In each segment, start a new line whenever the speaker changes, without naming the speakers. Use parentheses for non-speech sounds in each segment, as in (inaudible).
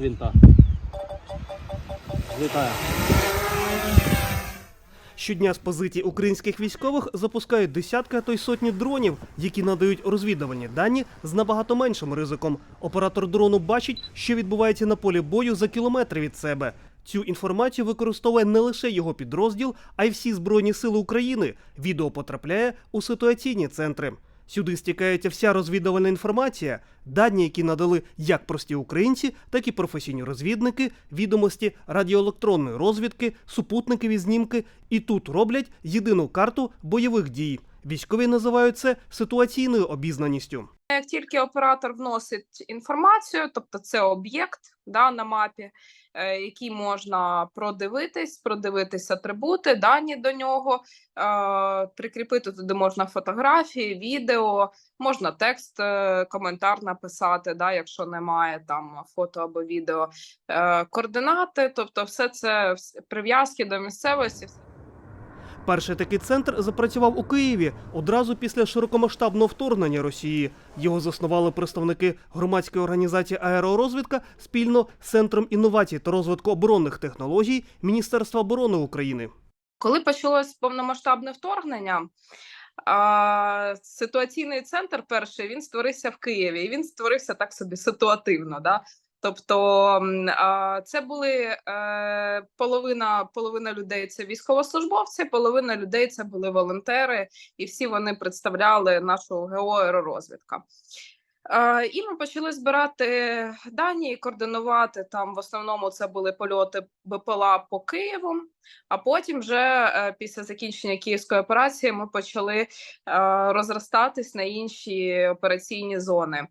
винта. Злітає.
Щодня з позицій українських військових запускають десятки, а то й сотні дронів, які надають розвідувальні дані з набагато меншим ризиком. Оператор дрону бачить, що відбувається на полі бою за кілометри від себе. Цю інформацію використовує не лише його підрозділ, а й всі збройні сили України. Відео потрапляє у ситуаційні центри. Сюди стікається вся розвідувальна інформація, дані, які надали як прості українці, так і професійні розвідники, відомості радіоелектронної розвідки, супутникові знімки. І тут роблять єдину карту бойових дій. Військові називають це ситуаційною обізнаністю.
Як тільки оператор вносить інформацію, тобто це об'єкт да, на мапі, е, який можна продивитись, продивитись атрибути, дані до нього, е, прикріпити туди можна фотографії, відео, можна текст, е, коментар написати, да, якщо немає там фото або відео, е, координати, тобто все це прив'язки до місцевості.
Перший такий центр запрацював у Києві одразу після широкомасштабного вторгнення Росії. Його заснували представники громадської організації аеророзвідка спільно з Центром інновацій та розвитку оборонних технологій Міністерства оборони України.
Коли почалось повномасштабне вторгнення, ситуаційний центр перший він створився в Києві, і він створився так собі ситуативно. Да? Тобто це були е, половина, половина людей це військовослужбовці, половина людей це були волонтери, і всі вони представляли нашу ГО «Аеророзвідка». Е, І ми почали збирати дані і координувати там. В основному це були польоти БПЛА по Києву. А потім, вже е, після закінчення київської операції, ми почали розростатись на інші операційні зони.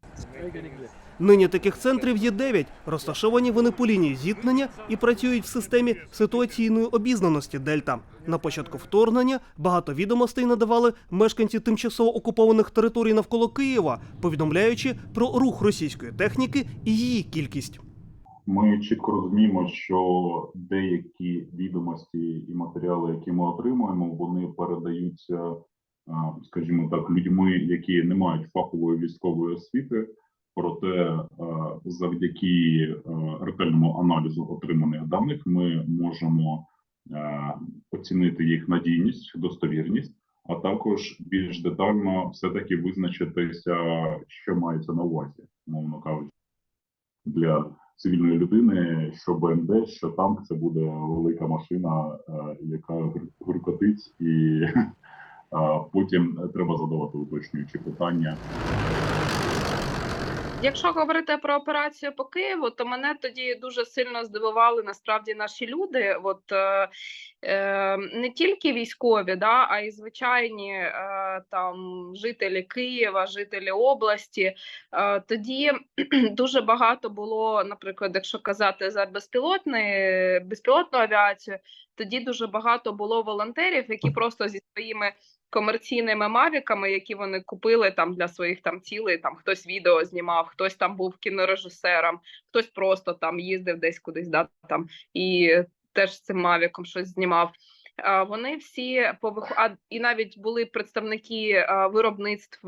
Нині таких центрів є 9. Розташовані вони по лінії зіткнення і працюють в системі ситуаційної обізнаності Дельта. На початку вторгнення багато відомостей надавали мешканці тимчасово окупованих територій навколо Києва, повідомляючи про рух російської техніки і її кількість.
Ми чітко розуміємо, що деякі відомості і матеріали, які ми отримуємо, вони передаються, скажімо так, людьми, які не мають фахової військової освіти. Проте завдяки ретельному аналізу отриманих даних ми можемо оцінити їх надійність, достовірність, а також більш детально все-таки визначитися, що мається на увазі, мовно кажучи, для цивільної людини, що БМД, що танк це буде велика машина, е, яка гуркотить, і (laughs) е, потім треба задавати уточнюючі питання.
Якщо говорити про операцію по Києву, то мене тоді дуже сильно здивували насправді наші люди. От е, е, не тільки військові, да, а й звичайні е, там жителі Києва, жителі області. Е, тоді (clears throat) дуже багато було, наприклад, якщо казати за безпілотний, безпілотну авіацію, тоді дуже багато було волонтерів, які просто зі своїми комерційними мавіками, які вони купили там для своїх там цілей. Там хтось відео знімав, хтось там був кінорежисером, хтось просто там їздив десь кудись, да там і теж з цим мавіком щось знімав. Вони всі пових... а, і навіть були представники а, виробництв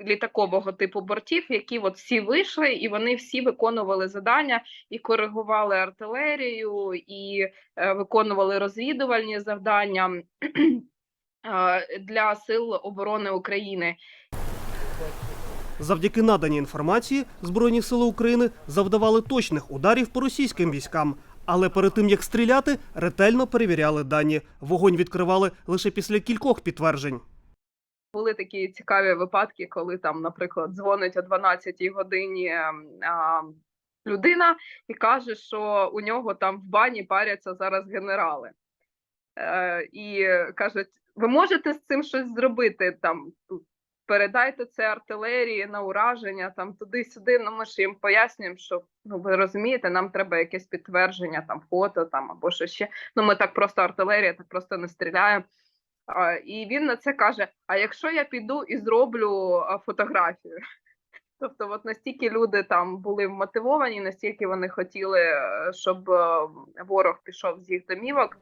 літакового типу бортів, які от всі вийшли, і вони всі виконували завдання і коригували артилерію, і е, виконували розвідувальні завдання (clears throat) е, для сил оборони України.
Завдяки наданій інформації Збройні сили України завдавали точних ударів по російським військам. Але перед тим як стріляти, ретельно перевіряли дані. Вогонь відкривали лише після кількох підтверджень.
Були такі цікаві випадки, коли там, наприклад, дзвонить о 12-й годині ем, а, людина і каже, що у нього там в бані паряться зараз генерали. Е, і кажуть: ви можете з цим щось зробити? Там передайте це артилерії на ураження, там туди-сюди. Ну ми ж їм пояснюємо, що ну ви розумієте, нам треба якесь підтвердження, там фото там або що ще. Ну ми так просто артилерія, так просто не стріляємо. І він на це каже: А якщо я піду і зроблю фотографію? (laughs) Тобто, от настільки люди там були вмотивовані, настільки вони хотіли, е, щоб е, ворог пішов з їх домівок.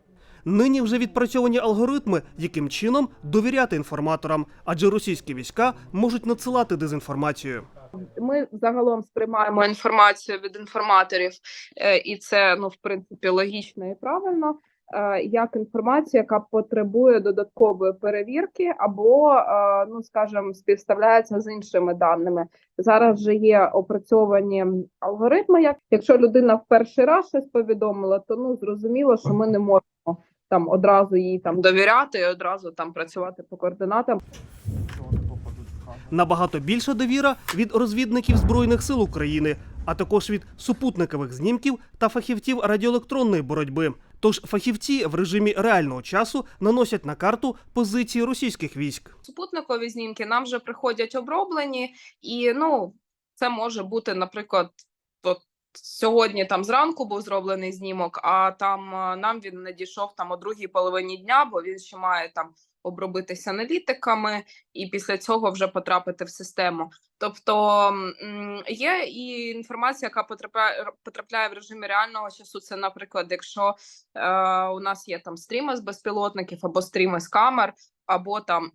Нині вже відпрацьовані алгоритми, яким чином довіряти інформаторам, адже російські війська можуть надсилати дезінформацію.
Ми загалом сприймаємо інформацію від інформаторів, е, і це ну в принципі логічно і правильно. Е, Як інформація, яка потребує додаткової перевірки, або е, ну скажімо, співставляється з іншими даними. Зараз вже є опрацьовані алгоритми. Як якщо людина в перший раз щось повідомила, то ну зрозуміло, що ми не можемо там одразу їй там довіряти і одразу там працювати по координатам.
Набагато більша довіра від розвідників Збройних сил України, а також від супутникових знімків та фахівців радіоелектронної боротьби. Тож фахівці в режимі реального часу наносять на карту позиції російських військ.
супутникові знімки нам вже приходять оброблені, і ну це може бути, наприклад, сьогодні там зранку був зроблений знімок, а там е, нам він надійшов там о другій половині дня, бо він ще має там обробитися аналітиками і після цього вже потрапити в систему. Тобто є і інформація, яка потрапляє потрапляє в режимі реального часу. Це, наприклад, якщо е, у нас є там стріми з безпілотників або стріми з камер, або там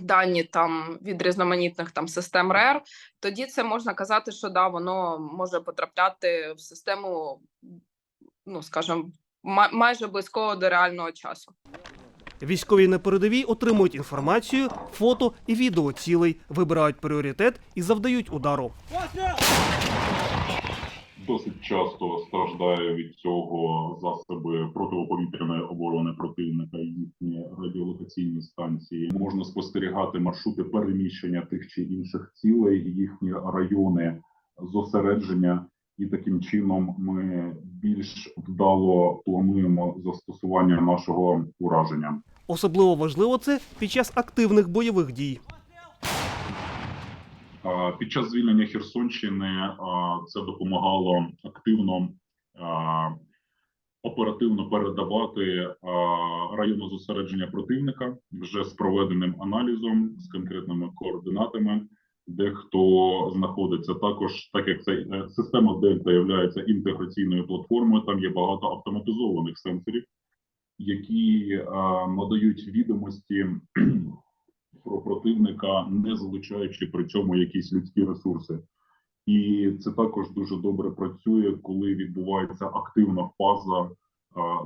дані там від різноманітних там систем РЕР, тоді це можна казати, що да, воно може потрапляти в систему, ну скажімо, май- майже близького до реального часу.
Військові на передовій отримують інформацію, фото і відео цілей, вибирають пріоритет і завдають удару.
Досить часто страждає від цього засоби протиповітряної оборони противника і їхні радіолокаційні станції. Можна спостерігати маршрути переміщення тих чи інших цілей, їхні райони зосередження, і таким чином ми більш вдало плануємо застосування нашого ураження.
Особливо важливо це під час активних бойових дій.
Під час звільнення Херсонщини це допомагало активно оперативно передавати а, райони зосередження противника вже з проведеним аналізом, з конкретними координатами, де хто знаходиться. Також, так як це е, система Дельта є інтеграційною платформою, там є багато автоматизованих сенсорів, які надають відомості про противника, не залучаючи при цьому якісь людські ресурси. І це також дуже добре працює, коли відбувається активна фаза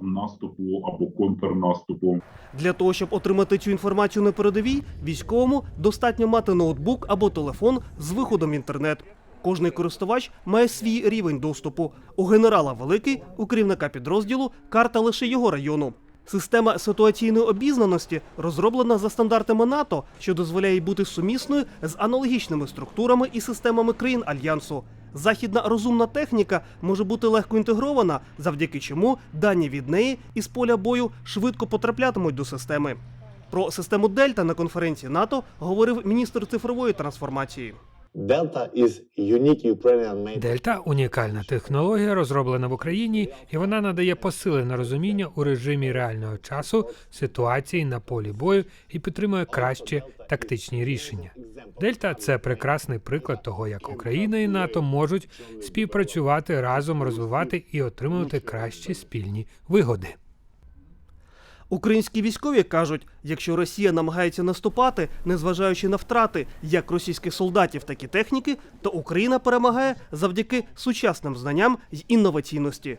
наступу або контрнаступу.
Для того, щоб отримати цю інформацію на передовій, військовому достатньо мати ноутбук або телефон з виходом в інтернет. Кожний користувач має свій рівень доступу. У генерала великий, у керівника підрозділу карта лише його району. Система ситуаційної обізнаності розроблена за стандартами НАТО, що дозволяє бути сумісною з аналогічними структурами і системами країн альянсу. Західна розумна техніка може бути легко інтегрована, завдяки чому дані від неї із поля бою швидко потраплятимуть до системи. Про систему Дельта на конференції НАТО говорив міністр цифрової трансформації.
Дельта унікальна технологія, розроблена в Україні, і вона надає посилене розуміння у режимі реального часу ситуації на полі бою і підтримує кращі тактичні рішення. Дельта це прекрасний приклад того, як Україна і НАТО можуть співпрацювати разом, розвивати і отримувати кращі спільні вигоди.
Українські військові кажуть, якщо Росія намагається наступати, незважаючи на втрати як російських солдатів, так і техніки, то Україна перемагає завдяки сучасним знанням й інноваційності.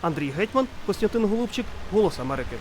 Андрій Гетьман, Костянтин Голубчик, Голос Америки.